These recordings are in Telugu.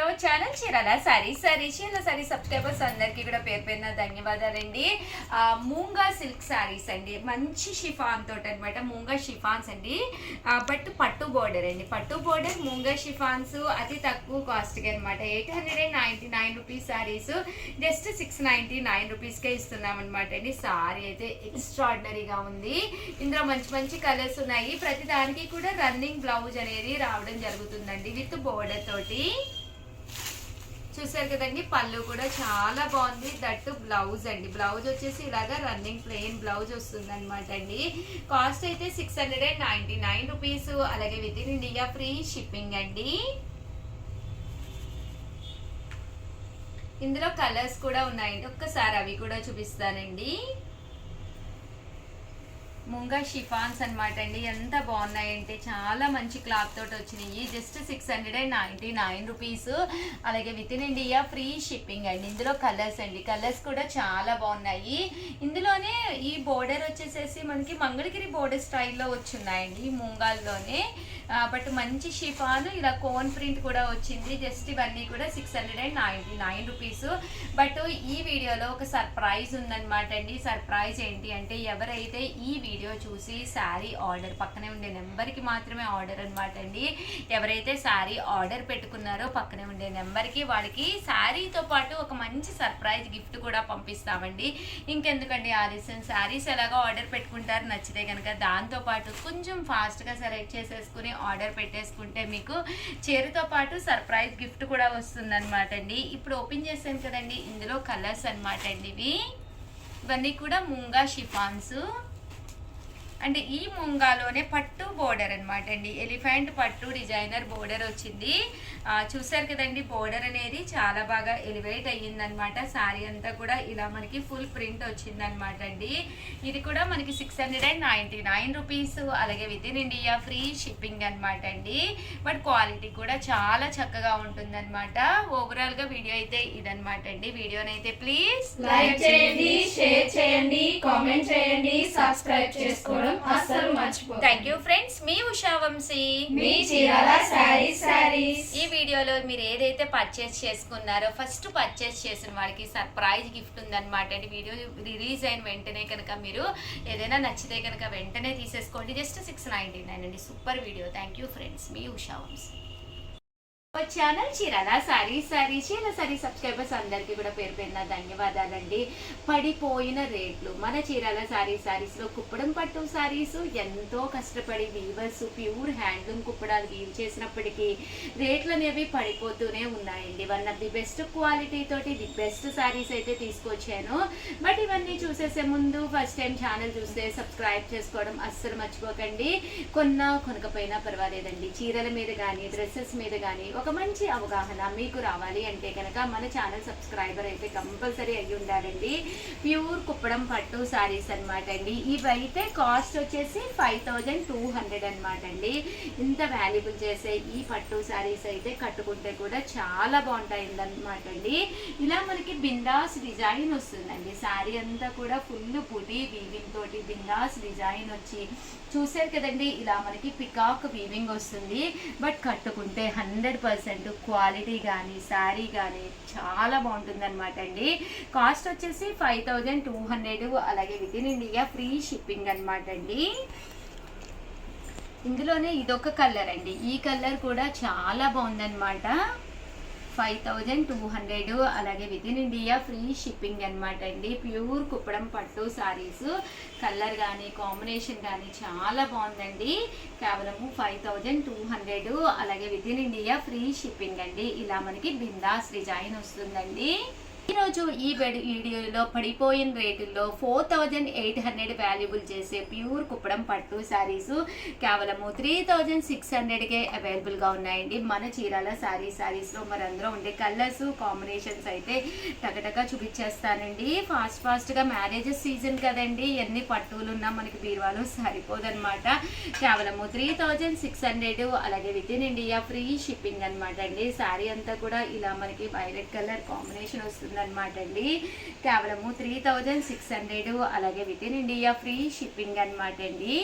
So channel Chirala sari sari Chirala sari subscribers అందరికీ కూడా పేరు పేరున ధన్యవాదాలండి. మూంగా సిల్క్ సారీస్ అండి. మంచి షిఫాన్ తోటి అనమాట మూంగా షిఫాన్స్ అండి. బట్ పట్టు బోర్డర్ అండి. పట్టు బోర్డర్ మూంగా షిఫాన్స్ అతి తక్కువ కాస్ట్కి అనమాట eight hundred and ninety nine rupees saris just six ninety nine రూపీస్కే ఇస్తున్నాం అనమాట అండి. సారీ అయితే ఎక్స్ట్రాడినరీగా ఉంది. ఇందులో మంచి మంచి కలర్స్ ఉన్నాయి. ప్రతి దానికి కూడా రన్నింగ్ బ్లౌజ్ అనేది రావడం జరుగుతుందండి. విత్ బోర్డర్ తోటి. చూసారు కదండి పళ్ళు కూడా చాలా బాగుంది. దట్టు బ్లౌజ్ అండి. బ్లౌజ్ వచ్చేసి ఇలాగా రన్నింగ్ ప్లెయిన్ బ్లౌజ్ వస్తుంది అనమాట అండి. కాస్ట్ అయితే six hundred and ninety nine rupees అలాగే with in India free shipping అండి. ఇందులో కలర్స్ కూడా ఉన్నాయండి. ఒక్కసారి అవి కూడా చూపిస్తానండి. ముంగా షిఫాన్స్ అనమాట అండి. ఎంత బాగున్నాయంటే చాలా మంచి క్లాత్ తోటి వచ్చినాయి. Just six hundred and ninety nine rupees. అలాగే with in India free shipping అండి. ఇందులో కలర్స్ అండి. కలర్స్ కూడా చాలా బాగున్నాయి. ఇందులోనే ఈ బోర్డర్ వచ్చేసేసి మనకి మంగళగిరి బోర్డర్ స్టైల్లో వచ్చున్నాయండి ఈ ముంగాల్లోనే. బట్ మంచి షిఫాన్ ఇలా కోన్ ప్రింట్ కూడా వచ్చింది. జస్ట్ ఇవన్నీ కూడా six hundred and ninety nine rupees but ఈ వీడియోలో ఒక సర్ప్రైజ్ ఉందన్నమాట అండి. సర్ప్రైజ్ ఏంటి అంటే ఎవరైతే ఈ వీడియో చూసి శారీ ఆర్డర్ పక్కనే ఉండే నెంబర్కి మాత్రమే ఆర్డర్ అనమాట అండి. ఎవరైతే శారీ ఆర్డర్ పెట్టుకున్నారో పక్కనే ఉండే నెంబర్కి వాళ్ళకి శారీతో పాటు ఒక మంచి సర్ప్రైజ్ గిఫ్ట్ కూడా పంపిస్తామండి. ఇంకెందుకండి ఆలస్యం శారీస్ ఎలాగో ఆర్డర్ పెట్టుకుంటారు నచ్చితే కనుక దాంతోపాటు కొంచెం ఫాస్ట్గా సెలెక్ట్ చేసేసుకుని ఆర్డర్ పెట్టేసుకుంటే మీకు చీరతో పాటు సర్ప్రైజ్ గిఫ్ట్ కూడా వస్తుందన్నమాట అండి. ఇప్పుడు ఓపెన్ చేశాను కదండి ఇందులో కలర్స్ అన్నమాట అండి ఇవి. ఇవన్నీ కూడా ముంగా షిఫాన్స్. అంటే ఈ ముంగాలోనే పట్టు బోర్డర్ అనమాట అండి. ఎలిఫెంట్ పట్టు డిజైనర్ బోర్డర్ వచ్చింది. చూసారు కదండి బోర్డర్ అనేది చాలా బాగా ఎలివేట్ అయ్యిందనమాట శారీ అంతా కూడా ఇలా మనకి ఫుల్ ప్రింట్ వచ్చిందనమాట అండి. ఇది కూడా మనకి six hundred and ninety nine rupees అలాగే with in India free shipping అనమాట అండి. బట్ క్వాలిటీ కూడా చాలా చక్కగా ఉంటుందన్నమాట. ఓవరాల్గా వీడియో అయితే ఇదనమాట అండి. వీడియోనైతే ప్లీజ్ లైక్ చేయండి షేర్ చేయండి కామెంట్ చేయండి సబ్స్క్రైబ్ చేసుకోవడం అస్సలు మర్చిపోకండి థ్యాంక్ యూ ఫ్రెండ్స్ మీ ఉషా వంశీ. మీ చీరాల శారీస్ శారీస్ ఈ వీడియోలో మీరు ఏదైతే పర్చేస్ చేసుకున్నారో ఫస్ట్ పర్చేస్ చేసిన వాళ్ళకి సర్ప్రైజ్ గిఫ్ట్ ఉందన్నమాట అండి. వీడియో రిలీజ్ అయిన వెంటనే కనుక మీరు ఏదైనా నచ్చితే కనుక వెంటనే తీసేసుకోండి. జస్ట్ సిక్స్ నైంటీ నైన్ అండి. Super video thank you friends me Usha Vamshi. Channel Chirala sorry sorry చీర సారీ సబ్స్క్రైబర్స్ అందరికీ కూడా పేరు పేరున ధన్యవాదాలండి. పడిపోయిన రేట్లు. మన చీరాల సారీ సారీస్లో కుప్పడం పట్టు సారీస్. ఎంతో కష్టపడి వీవర్స్ ప్యూర్ హ్యాండ్లూమ్ కుప్పడాలు వీవ్ చేసినప్పటికీ రేట్లు అనేవి పడిపోతూనే ఉన్నాయండి. One of the best quality తోటి ది బెస్ట్ సారీస్ అయితే తీసుకొచ్చాను. బట్ ఇవన్నీ చూసేసే ముందు ఫస్ట్ టైం ఛానల్ చూస్తే సబ్స్క్రైబ్ చేసుకోవడం అస్సలు మర్చిపోకండి. కొన్నా కొనకపోయినా పర్వాలేదండి. చీరల మీద కానీ డ్రెస్సెస్ మీద కానీ ఒక ఒక మంచి అవగాహన మీకు రావాలి అంటే కనుక మన ఛానల్ సబ్స్క్రైబర్ అయితే కంపల్సరీ అయ్యి ఉండాలండి. ప్యూర్ కుప్పడం పట్టు శారీస్ అనమాట అండి. ఇవైతే కాస్ట్ వచ్చేసి ఫైవ్ థౌజండ్ టూ హండ్రెడ్ అనమాట అండి. ఇంత వాల్యుబుల్ చేసే ఈ పట్టు శారీస్ అయితే కట్టుకుంటే కూడా చాలా బాగుంటాయి అనమాట అండి. ఇలా మనకి బిందాస్ డిజైన్ వస్తుందండి. శారీ అంతా కూడా ఫుల్ బుడి వీవింగ్ తోటి బిందాస్ డిజైన్ వచ్చి చూసారు కదండి. ఇలా మనకి పికాక్ వీవింగ్ వస్తుంది. బట్ కట్టుకుంటే హండ్రెడ్ పర్సెంట్ క్వాలిటీ కానీ శారీ కానీ చాలా బాగుంటుంది అనమాట అండి. కాస్ట్ వచ్చేసి ఫైవ్ థౌజండ్ టూ హండ్రెడ్ అలాగే with in India free shipping అనమాట అండి. ఇందులోనే ఇదొక కలర్ అండి. ఈ కలర్ కూడా చాలా బాగుందన్నమాట. ఫైవ్ థౌజండ్ టూ హండ్రెడ్ అలాగే with in India free shipping అనమాట అండి. ప్యూర్ కుప్పడం పట్టు సారీస్ కలర్ కానీ కాంబినేషన్ కానీ చాలా బాగుందండి. కేవలము ఫైవ్ థౌజండ్ టూ హండ్రెడ్ అలాగే with in India free shipping అండి. ఇలా మనకి బిందాస్ డిజైన్ వస్తుందండి. ఈరోజు ఈ వీడియోలో పడిపోయిన రేటుల్లో four thousand eight hundred valuable చేసే ప్యూర్ కుప్పడం పట్టు శారీస్ కేవలము త్రీ థౌజండ్ సిక్స్ హండ్రెడ్కే అవైలబుల్గా ఉన్నాయండి. మన చీరాల శారీ శారీస్లో మరి ఉండే కలర్స్ కాంబినేషన్స్ అయితే టకటక చూపించేస్తానండి. ఫాస్ట్ ఫాస్ట్గా మ్యారేజెస్ సీజన్ కదండి. ఎన్ని పట్టులు ఉన్నా మనకి బీరువాలో సరిపోదన్నమాట. కేవలము త్రీ థౌజండ్ సిక్స్ హండ్రెడ్ అలాగే with in India free shipping అనమాట అండి. శారీ అంతా కూడా ఇలా మనకి వైలెట్ కలర్ కాంబినేషన్ వస్తుంది. అనమాట అండి. కేవలము త్రీ థౌజండ్ సిక్స్ హండ్రెడ్ అలాగే with in India free shipping అనమాట అండి.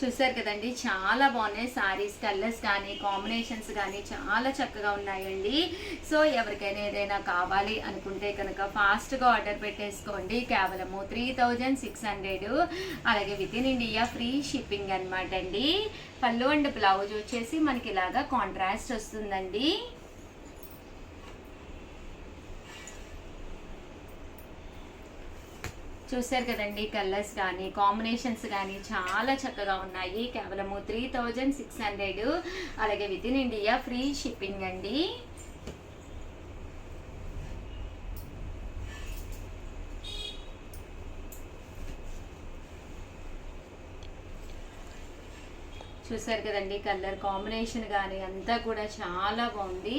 చూసారు కదండి చాలా బాగున్నాయి సారీస్ కలర్స్ కానీ కాంబినేషన్స్ కానీ చాలా చక్కగా ఉన్నాయండి. సో ఎవరికైనా ఏదైనా కావాలి అనుకుంటే కనుక ఫాస్ట్గా ఆర్డర్ పెట్టేసుకోండి. కేవలము త్రీ థౌజండ్ సిక్స్ హండ్రెడ్ అలాగే with in India free shipping అనమాట అండి. పళ్ళు అండ్ బ్లౌజ్ వచ్చేసి మనకి ఇలాగా కాంట్రాస్ట్ వస్తుందండి. చూసారు కదండి కలర్స్ కానీ కాంబినేషన్స్ కానీ చాలా చక్కగా ఉన్నాయి. కేవలము త్రీ థౌజండ్ సిక్స్ హండ్రెడ్ అలాగే with in India free shipping అండి. చూసారు కదండి కలర్ కాంబినేషన్ కానీ అంతా కూడా చాలా బాగుంది.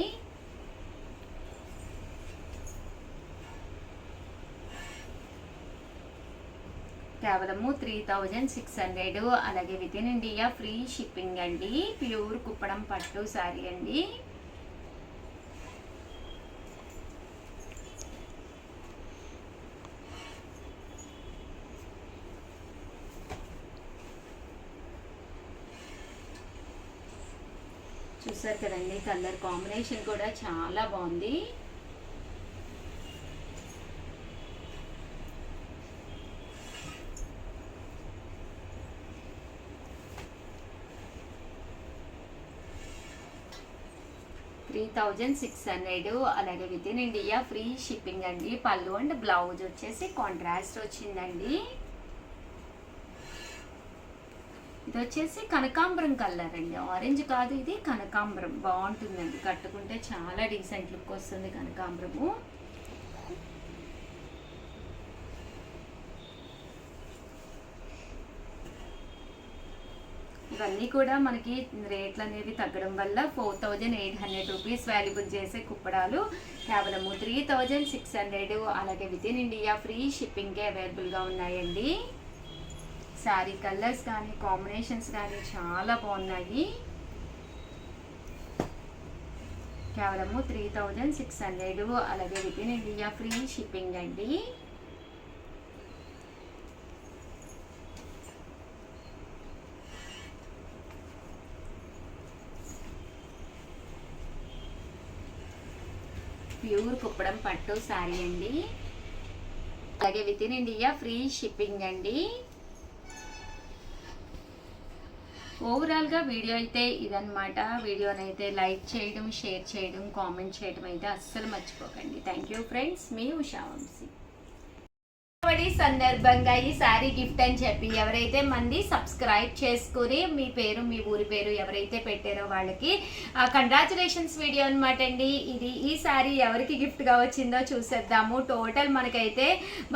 కేవలము త్రీ థౌజండ్ సిక్స్ హండ్రెడ్ అలాగే with in India free shipping అండి. ప్యూర్ కుప్పడం పట్టు సారీ అండి. చూసారు కదండి కలర్ కాంబినేషన్ కూడా చాలా బాగుంది త్రీ థౌజండ్ సిక్స్ హండ్రెడ్ అలాగే with in India free shipping అండి. పళ్ళు అండ్ బ్లౌజ్ వచ్చేసి కాంట్రాస్ట్ వచ్చిందండి. ఇది వచ్చేసి కనకాంబరం కలర్ అండి. ఆరెంజ్ కాదు ఇది కనకాంబరం. బాగుంటుందండి. కట్టుకుంటే చాలా డీసెంట్ లుక్ వస్తుంది కనకాంబరము. ఇవన్నీ కూడా మనకి రేట్లు అనేవి తగ్గడం వల్ల four thousand eight hundred rupees valuable చేసే కుప్పడాలు కేవలము త్రీ థౌజండ్ సిక్స్ హండ్రెడ్ అలాగే విత్ ఇన్ ఇండియా ఫ్రీ షిప్పింగ్కే అవైలబుల్గా ఉన్నాయండి. శారీ కలర్స్ కానీ కాంబినేషన్స్ కానీ చాలా బాగున్నాయి. కేవలము త్రీ థౌజండ్ సిక్స్ హండ్రెడ్ అలాగే with in India free shipping అండి. ప్యూర్ కుప్పడం పట్టు శారీ అండి. అలాగే with in India free shipping అండి ఓవరాల్గా వీడియో అయితే ఇదన్నమాట. వీడియోనైతే లైక్ చేయడం షేర్ చేయడం కామెంట్ చేయడం అయితే అస్సలు మర్చిపోకండి. థ్యాంక్ యూ ఫ్రెండ్స్ మీ ఉషా వంశీ. దీపావళి సందర్భంగా ఈ శారీ గిఫ్ట్ అని చెప్పి ఎవరైతే మంది సబ్స్క్రైబ్ చేసుకుని మీ పేరు మీ ఊరి పేరు ఎవరైతే పెట్టారో వాళ్ళకి కంగ్రాచులేషన్స్ వీడియో అనమాట అండి. ఇది ఈ శారీ ఎవరికి గిఫ్ట్గా వచ్చిందో చూసేద్దాము. టోటల్ మనకైతే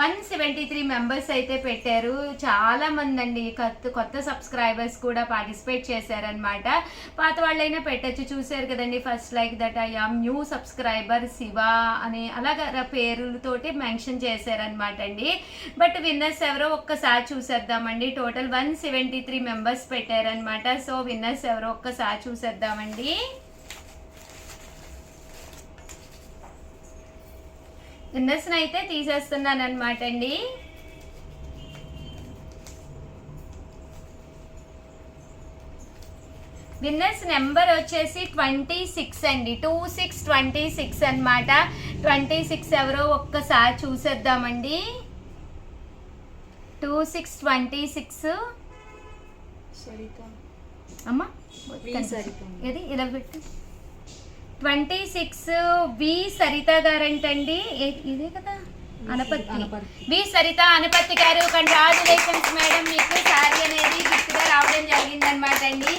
వన్ సెవెంటీ త్రీ మెంబర్స్ అయితే పెట్టారు. చాలా మంది అండి కొత్త కొత్త సబ్స్క్రైబర్స్ కూడా పార్టిసిపేట్ చేశారనమాట పాత వాళ్ళైనా పెట్టచ్చు. చూసారు కదండి first like that I am new subscriber Shiva అని అలాగ పేరులతోటి మెన్షన్ చేశారనమాట అండి. బట్ విన్నర్స్ ఎవరో ఒక్కసారి చూసేద్దామండి. Total one seventy three members పెట్టారనమాట సో విన్నర్స్ ఎవరో ఒక్కసారి చూసేద్దామండి. విన్నర్స్ అయితే తీసేస్తున్నాను అనమాట అండి విన్నర్స్ నెంబర్ వచ్చేసి ట్వంటీ సిక్స్ అండి. టూ సిక్స్ ట్వంటీ సిక్స్ అనమాట ట్వంటీ సిక్స్ ఎవరో ఒక్కసారి చూసేద్దామండి. టూ సిక్స్ ట్వంటీ సిక్స్ అమ్మా ఏది? ఇలా పెట్టు. ట్వంటీ సిక్స్ వి సరిత గారంటండి. ఇదే కదా? అనపత్తి వి సరిత అనపత్తి గారు కంగ్రాచులేషన్స్ మేడం మీకు శారీ అనేది గిఫ్ట్గా రావడం జరిగింది అనమాట అండి.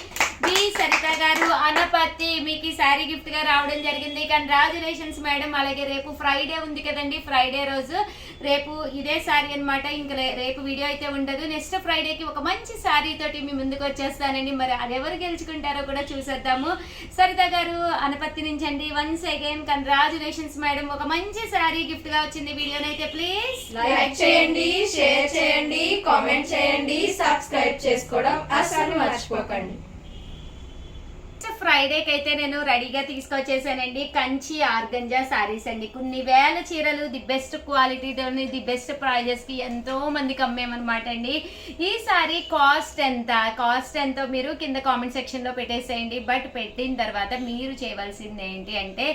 వి సరిత గారు అనపత్తి మీకు ఈ శారీ గిఫ్ట్గా రావడం జరిగింది. కంగ్రాచులేషన్స్ మేడం అలాగే రేపు ఫ్రైడే ఉంది కదండి. ఫ్రైడే రోజు రేపు ఇదే శారీ అన్నమాట. ఇంకా రేపు వీడియో అయితే ఉండదు. నెక్స్ట్ ఫ్రైడేకి ఒక మంచి శారీ తోటి మీ ముందుకు వచ్చేస్తానండి. మరి అది ఎవరు గెలుచుకుంటారో కూడా చూసేద్దాము. సరిత గారు అనపత్తి నుంచి అండి. వన్స్ అగైన్ కంగ్రాచులేషన్స్ మేడం ఒక మంచి శారీ గిఫ్ట్గా వచ్చింది వీడియోనైతే ప్లీజ్ లైక్ చేయండి షేర్ చేయండి కామెంట్ చేయండి సబ్స్క్రైబ్ చేసుకోవడం అసలు మర్చిపోకండి. ఫ్రైడేకి అయితే నేను రెడీగా తీసుకొచ్చేసానండి. కంచి ఆర్గంజా సారీస్ అండి. కొన్ని వేల చీరలు ది బెస్ట్ క్వాలిటీతోని ది బెస్ట్ ప్రైజెస్కి ఎంతో మందికి అమ్మేమన్నమాట అండి. ఈ సారీ కాస్ట్ ఎంత? కాస్ట్ ఎంతో మీరు కింద కామెంట్ సెక్షన్లో పెట్టేసేయండి. బట్ పెట్టిన తర్వాత మీరు చేయవలసింది ఏంటి అంటే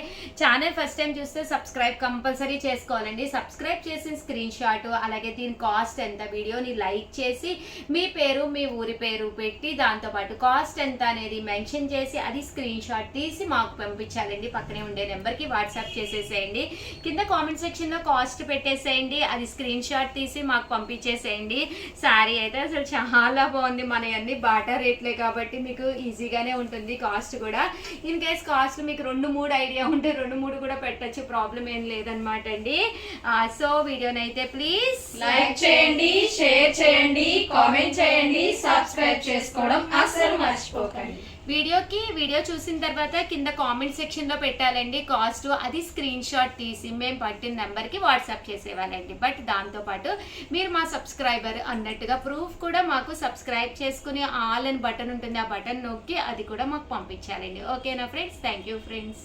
ఛానల్ ఫస్ట్ టైం చూస్తే సబ్స్క్రైబ్ కంపల్సరీ చేసుకోవాలండి. సబ్స్క్రైబ్ చేసిన స్క్రీన్ షాట్ అలాగే దీని కాస్ట్ ఎంత వీడియోని లైక్ చేసి మీ పేరు మీ ఊరి పేరు పెట్టి దాంతోపాటు కాస్ట్ ఎంత అనేది మెన్షన్ చేసి అది స్క్రీన్ షాట్ తీసి మాకు పంపించాలండి. పక్కనే ఉండే నెంబర్కి వాట్సాప్ చేసేసేయండి. కింద కామెంట్ సెక్షన్లో కాస్ట్ పెట్టేసేయండి. అది స్క్రీన్ షాట్ తీసి మాకు పంపించేసేయండి. శారీ అయితే అసలు చాలా బాగుంది. మన అన్ని బాటా రేట్లే కాబట్టి మీకు ఈజీగానే ఉంటుంది కాస్ట్ కూడా. ఇన్ కేస్ కాస్ట్ మీకు రెండు మూడు ఐడియా ఉంటే రెండు మూడు కూడా పెట్టచ్చు. ప్రాబ్లం ఏం లేదనమాట అండి. సో వీడియోనైతే ప్లీజ్ లైక్ చేయండి షేర్ చేయండి కామెంట్ చేయండి సబ్స్క్రైబ్ చేసుకోవడం వీడియోకి వీడియో చూసిన తర్వాత కింద కామెంట్ సెక్షన్లో పెట్టాలండి కాస్ట్. అది స్క్రీన్ షాట్ తీసి మేము పట్టిన నెంబర్కి వాట్సాప్ చేసేవాళ్ళండి. బట్ దాంతోపాటు మీరు మా సబ్స్క్రైబర్ అన్నట్టుగా ప్రూఫ్ కూడా మాకు సబ్స్క్రైబ్ చేసుకుని ఆల్ అని బటన్ ఉంటుంది ఆ బటన్ నొక్కి అది కూడా మాకు పంపించాలండి. ఓకేనా ఫ్రెండ్స్? Thank you friends.